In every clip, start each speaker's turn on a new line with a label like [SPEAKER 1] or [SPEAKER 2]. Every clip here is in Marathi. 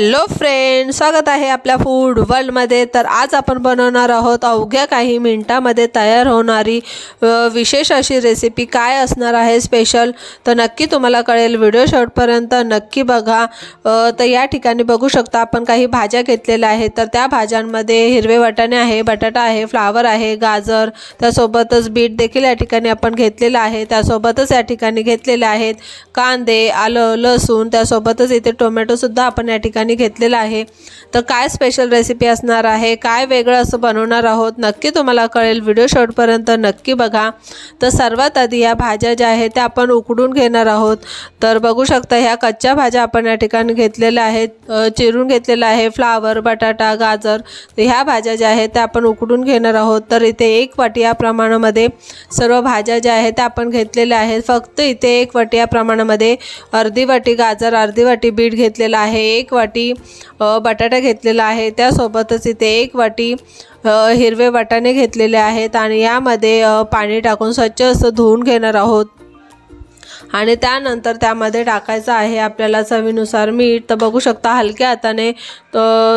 [SPEAKER 1] हॅलो फ्रेंड स्वागत आहे आपल्या फूड वर्ल्डमध्ये तर आज आपण बनवणार आहोत अवघ्या काही मिनटामध्ये तयार होणारी विशेष अशी रेसिपी काय असणार आहे स्पेशल तर नक्की तुम्हाला कळेल व्हिडिओ शेवटपर्यंत नक्की बघा. तर या ठिकाणी बघू शकता आपण काही भाज्या घेतलेल्या आहेत. तर त्या भाज्यांमध्ये हिरवे वाटाणे आहे बटाटा आहे फ्लावर आहे गाजर त्यासोबतच बीट देखील या ठिकाणी आपण घेतलेलं आहे. त्यासोबतच या ठिकाणी घेतलेले आहेत कांदे आलं लसूण त्यासोबतच इथे टोमॅटोसुद्धा आपण या ठिकाणी घेतलेला आहे. तर काय स्पेशल रेसिपी असणार आहे? काय वेगळं असं बनवणार आहोत? नक्की तुम्हाला कळेल. व्हिडिओ शॉर्टपर्यंत नक्की बघा. तर सर्वात आधी या भाज्या ज्या आहेत त्या आपण उकडून घेणार आहोत. तर बघू शकता ह्या कच्च्या भाज्या आपण या ठिकाणी घेतलेल्या आहेत. चिरून घेतलेलं आहे. फ्लावर बटाटा गाजर तर ह्या भाज्या ज्या आहेत त्या आपण उकडून घेणार आहोत. तर इथे एक वाटी या प्रमाणामध्ये सर्व भाज्या ज्या आहेत त्या आपण घेतलेल्या आहेत. फक्त इथे एक वाटी या प्रमाणामध्ये अर्धी वाटी गाजर अर्धी वाटी बीट घेतलेला आहे. एक वाटी वाटी बटाटा घेतलेला आहे. त्यासोबतच इथे एक वाटी हिरवे वाटाणे घेतलेले आहेत आणि यामध्ये पाणी टाकून स्वच्छ असं धुवून घेणार आहोत. आणि त्यानंतर त्यामध्ये टाकायचं आहे आपल्याला चवीनुसार मीठ. तर बघू शकता हलक्या हाताने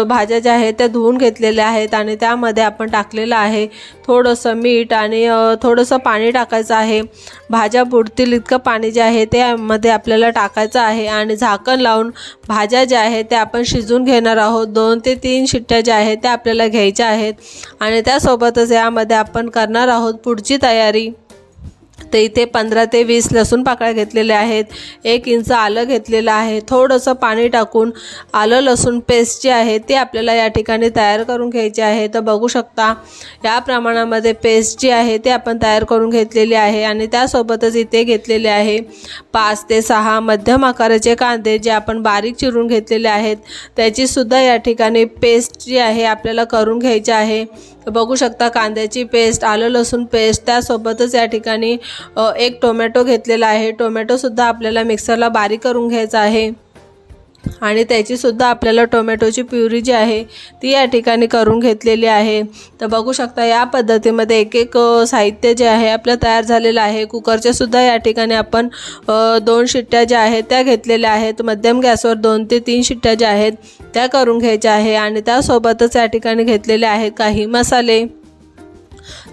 [SPEAKER 1] भाज्या ज्या आहेत त्या धुवून घेतलेल्या आहेत आणि त्यामध्ये आपण टाकलेलं आहे थोडंसं मीठ आणि थोडंसं पाणी टाकायचं आहे. भाज्या बुडतील इतकं पाणी जे आहे त्यामध्ये आपल्याला टाकायचं आहे आणि झाकण लावून भाज्या ज्या आहेत त्या आपण शिजून घेणार आहोत. दोन ते तीन शिट्ट्या ज्या आहेत त्या आपल्याला घ्यायच्या आहेत आणि त्यासोबतच यामध्ये आपण करणार आहोत पुढची तयारी. तर इथे पंधरा ते वीस लसूण पाकळ्या घेतलेल्या आहेत. एक इंच आलं घेतलेलं आहे. थोडंसं पाणी टाकून आलं लसूण पेस्ट जी आहे ती आपल्याला या ठिकाणी तयार करून घ्यायची आहे. तर बघू शकता या प्रमाणामध्ये पेस्ट जी आहे ती आपण तयार करून घेतलेली आहे आणि त्यासोबतच इथे घेतलेले आहे पाच ते सहा मध्यम आकाराचे कांदे जे आपण बारीक चिरून घेतलेले आहेत. त्याचीसुद्धा या ठिकाणी पेस्ट जी आहे आपल्याला करून घ्यायची आहे. बघू शकता कांद्याची पेस्ट आलं लसूण पेस्ट त्यासोबतच या ठिकाणी एक टोमॅटो घेतलेला आहे. टोमॅटोसुद्धा आपल्याला मिक्सरला बारीक करून घ्यायचा आहे. आणि त्याचीसुद्धा आपल्याला टोमॅटोची प्युरी जी आहे ती या ठिकाणी करून घेतलेली आहे. तर बघू शकता या पद्धतीमध्ये एक एक साहित्य जे आहे आपलं तयार झालेलं आहे. कुकरच्यासुद्धा या ठिकाणी आपण दोन शिट्ट्या ज्या आहेत त्या घेतलेल्या आहेत. मध्यम गॅसवर दोन ते तीन शिट्ट्या ज्या आहेत त्या करून घ्यायच्या आहे. आणि त्यासोबतच या ठिकाणी घेतलेले आहेत काही मसाले.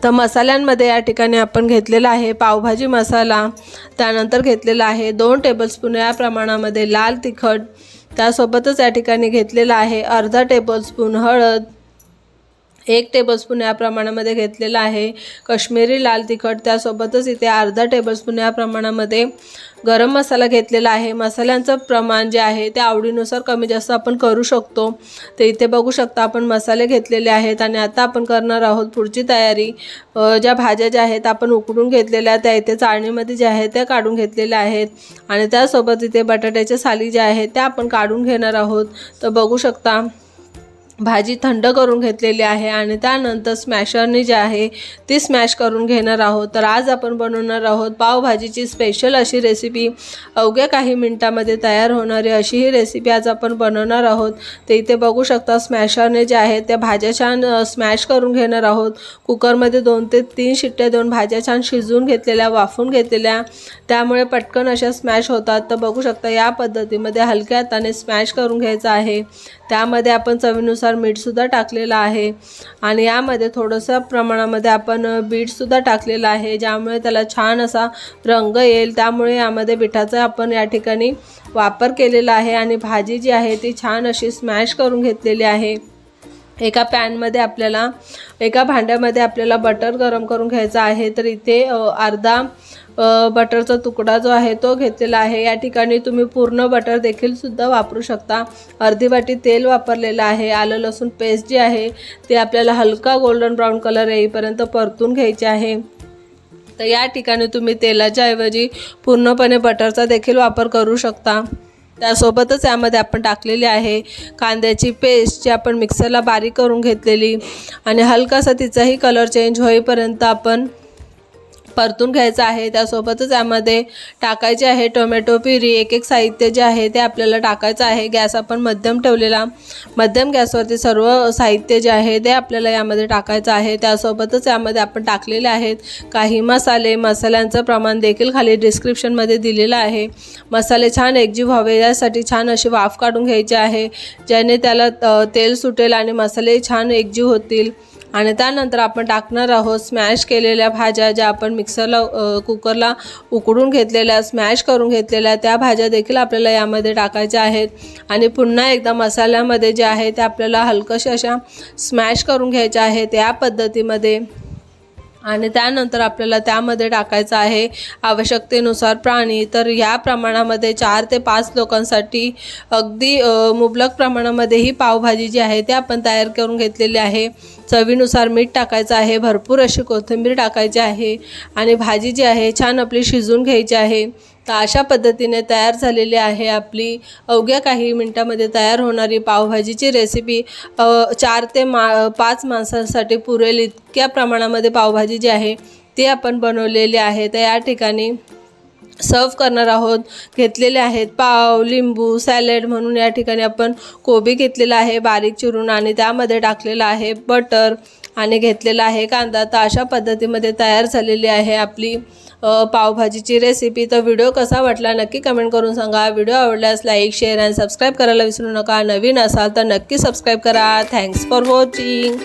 [SPEAKER 1] तर मसाल्यांमध्ये या ठिकाणी आपण घेतलेला आहे पावभाजी मसाला त्यानंतर घेतलेला आहे दोन टेबलस्पून या प्रमाणामध्ये लाल तिखट त्यासोबतच या ठिकाणी घेतलेला आहे अर्धा टेबलस्पून हळद एक टेबलस्पून या प्रमाणामध्ये घेतलेला आहे. कश्मीरी लाल तिखट त्यासोबतच इथे अर्धा टेबलस्पून या प्रमाणामध्ये गरम मसाला घेतलेला आहे. मसाल्यांचं प्रमाण जे आहे ते आवडीनुसार कमी जास्त आपण करू शकतो. ते इथे बघू शकता आपण मसाले घेतलेले आहेत आणि आता आपण करणार आहोत पुढची तयारी. ज्या भाज्या ज्या आहेत आपण उकडून घेतलेल्या त्या इथे चाळणीमध्ये ज्या आहेत त्या काढून घेतलेल्या आहेत. आणि त्यासोबत इथे बटाट्याच्या साली ज्या आहेत त्या आपण काढून घेणार आहोत. तर बघू शकता भाजी थंड करून घेतलेली आहे आणि त्यानंतर स्मॅशरने जे आहे ती स्मॅश करून घेणार आहोत. तर आज आपण बनवणार आहोत पावभाजीची स्पेशल अशी रेसिपी अवघ्या काही मिनटामध्ये तयार होणारी अशी ही रेसिपी आज आपण बनवणार आहोत. ते इथे बघू शकता स्मॅशरने जे आहे त्या भाज्या छान स्मॅश करून घेणार आहोत. कुकरमध्ये दोन ते तीन शिट्ट्या देऊन भाज्या छान शिजवून घेतलेल्या वाफून घेतलेल्या. त्यामुळे पटकन अशा स्मॅश होतात. तर बघू शकता या पद्धतीमध्ये हलक्या हाताने स्मॅश करून घ्यायचं आहे. त्यामध्ये आपण चवीनुसार मीठसुद्धा टाकलेलं आहे. आणि यामध्ये थोडंसं प्रमाणामध्ये आपण बीटसुद्धा टाकलेलं आहे ज्यामुळे त्याला छान असा रंग येईल. त्यामुळे यामध्ये बिठाचा आपण या ठिकाणी वापर केलेला आहे. आणि भाजी जी आहे ती छान अशी स्मॅश करून घेतलेली आहे. एका पॅनमध्ये आपल्याला एका भांड्यामध्ये आपल्याला बटर गरम करून घ्यायचं आहे. तर इथे अर्धा बटरचा तुकडा जो आहे तो घेतलेला आहे. या ठिकाणी तुम्ही पूर्ण बटर देखील सुद्धा वापरू शकता. अर्धी वाटी तेल वापरलेलं आहे. आलं लसूण पेस्ट जी आहे ती आपल्याला हलका गोल्डन ब्राऊन कलर येईपर्यंत परतून घ्यायची आहे. तर या ठिकाणी तुम्ही तेलाच्या ऐवजी पूर्णपणे बटरचा देखील वापर करू शकता. त्यासोबतच यामध्ये आपण टाकलेली आहे कांद्याची पेस्ट जी आपण मिक्सरला बारीक करून घेतलेली. आणि हलकासा तिचाही कलर चेंज होईपर्यंत आपण परतून घ्यायचं आहे. त्यासोबतच यामध्ये टाकायचे आहे टोमॅटो प्युरी एक एक साहित्य जे आहे ते आपल्याला टाकायचं आहे. गॅस आपण मध्यम ठेवलेला मध्यम गॅसवरती सर्व साहित्य जे आहे ते आपल्याला यामध्ये टाकायचं आहे. त्यासोबतच यामध्ये आपण टाकलेले आहेत काही मसाले. मसाल्यांचं प्रमाण देखील खाली डिस्क्रिप्शनमध्ये दिलेलं आहे. मसाले छान एकजीव व्हावे यासाठी छान अशी वाफ काढून घ्यायची आहे. ज्याने त्याला तेल सुटेल आणि मसाले छान एकजीव होतील. आणि त्यानंतर आपण टाकणार आहोत स्मॅश केलेल्या भाज्या ज्या आपण मिक्सरला कुकरला उकडून घेतलेल्या स्मॅश करून घेतलेल्या त्या भाज्या देखील आपल्याला यामध्ये टाकायच्या आहेत. आणि पुन्हा एकदा मसाल्यामध्ये जे आहे ते आपल्याला हलकशा अशा स्मॅश करून घ्यायच्या आहेत. या पद्धतीमध्ये आणि त्यानंतर आपल्याला त्यामध्ये टाकायचं आहे आवश्यकतेनुसार प्राणी. तर ह्या प्रमाणामध्ये चार ते पाच लोकांसाठी अगदी मुबलक प्रमाणामध्ये ही पावभाजी जी आहे ते आपण तयार करून घेतलेली आहे. चवीनुसार मीठ टाकायचं आहे भरपूर अशी कोथिंबीर टाकायची आहे आणि भाजी जी आहे छान आपली शिजून घ्यायची आहे. तर अशा पद्धतीने तयार झालेली आहे आपली अवघ्या काही मिनटामध्ये तयार होणारी पावभाजीची रेसिपी चार ते मा पाच माणसांसाठी पुरेल इतक्या प्रमाणामध्ये पावभाजी जी आहे ती आपण बनवलेली आहे. तर या ठिकाणी सर्व करणार आहोत घेतलेले आहेत पाव लिंबू सॅलेड म्हणून या ठिकाणी आपण कोबी घेतलेला आहे बारीक चिरून आणि त्यामध्ये टाकलेलं आहे बटर आणि घेतलेला आहे. कांदा तर अशा पद्धतीमध्ये तयार झालेली आहे. आपली पावभाजीची रेसिपी तर व्हिडिओ कसा वाटला नक्की कमेंट करून सांगा. व्हिडिओ आवडल्यास लाईक शेअर आणि सबस्क्राईब करायला विसरू नका. नवीन असाल तर नक्की सबस्क्राईब करा. Thanks for watching